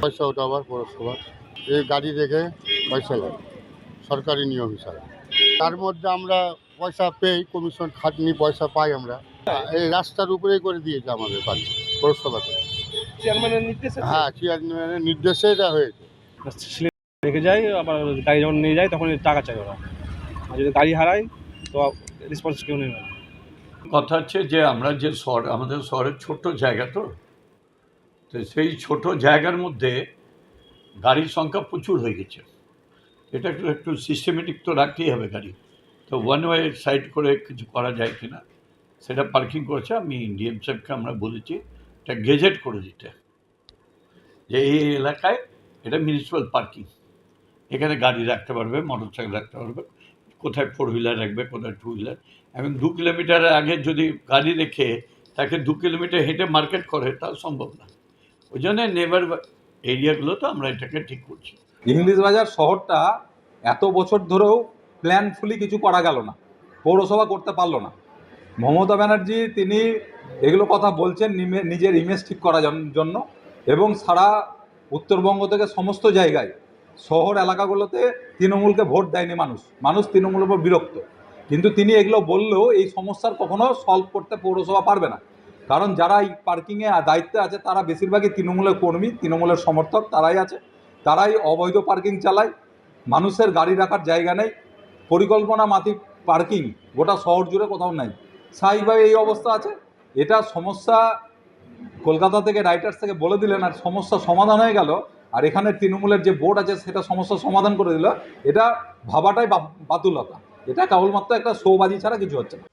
পয়সা ওটা আবার পৌরসভার। এই গাড়ি রেখে পয়সা লাগে সরকারি নিয়ম হিসাবে। তার মধ্যে আমরা পয়সা পেই কমিশন খাটনি পয়সা পাই আমরা। এই রাস্তার উপরেই করে দিয়েছে আমাদের বাড়ি পৌরসভাতে চেয়ারম্যানের নির্দেশে? হ্যাঁ চেয়ারম্যানের নির্দেশে এটা হয়েছে। রেখে যাই আবার গাড়ি যখন নিয়ে যায় তখন টাকা চাই ওরা। আর যদি গাড়ি হারায় তো রেসপন্স কেউ নেবে না। কথা হচ্ছে যে আমরা যে শহর আমাদের শহরের ছোট্ট জায়গা তো তো সেই ছোট জায়গার মধ্যে গাড়ির সংখ্যা প্রচুর হয়ে গেছে। এটা একটু একটু সিস্টেমেটিক তো রাখতেই হবে গাড়ি। তো ওয়ান ওয়ে সাইড করে কিছু করা যায় কিনা, সেটা পার্কিং করেছে। আমি ডিএম সাহেবকে আমরা বলেছি, এটা গেজেট করে দিতে। যে এই এলাকায় এটা মিউনিসিপ্যাল পার্কিং এখানে গাড়ি রাখতে পারবে মোটর সাইকেল রাখতে পারবে, কোথায় ফোর হুইলার রাখবে, কোথায় টু হুইলার এবং দু কিলোমিটার আগে যদি গাড়ি রেখে তাকে দু কিলোমিটার হেঁটে মার্কেট করে তা সম্ভব না। ওই জন্য নেবার এরিয়াগুলো তো আমরা এটাকে ঠিক করছি। ইংলিশ বাজার শহরটা এত বছর ধরেও প্ল্যানফুলি কিছু করা গেল না, পৌরসভা করতে পারল না। মমতা ব্যানার্জি তিনি এগুলো কথা বলছেন নিজের ইমেজ ঠিক করার জন- জন্য এবং সারা উত্তরবঙ্গ থেকে সমস্ত জায়গায় শহর এলাকাগুলোতে তৃণমূলকে ভোট দেয়নি মানুষ মানুষ তৃণমূলের উপর বিরক্ত। কিন্তু তিনি এগুলো বললেও এই সমস্যার কখনো সলভ করতে পৌরসভা পারবে না। কারণ যারা এই পার্কিংয়ে দায়িত্বে আছে, তারা বেশিরভাগই তৃণমূলের কর্মী, তৃণমূলের সমর্থক, তারাই আছে। তারাই অবৈধ পার্কিং চালায়। মানুষের গাড়ি রাখার জায়গা নেই। পরিকল্পনা মাফিক পার্কিং গোটা শহর জুড়ে কোথাও নাই। স্বাভাবিকভাবে এই অবস্থা আছে। এটা সমস্যা কলকাতা থেকে রাইটার্স থেকে বলে দিলেন আর সমস্যা সমাধান হয়ে গেল। আর এখানে তৃণমূলের যে বোর্ড আছে, সেটা সমস্যা সমাধান করে দিল। এটা ভাবাটাই বাতুলতা। এটা কেবলমাত্র একটা শোবাজি ছাড়া কিছু হচ্ছে না।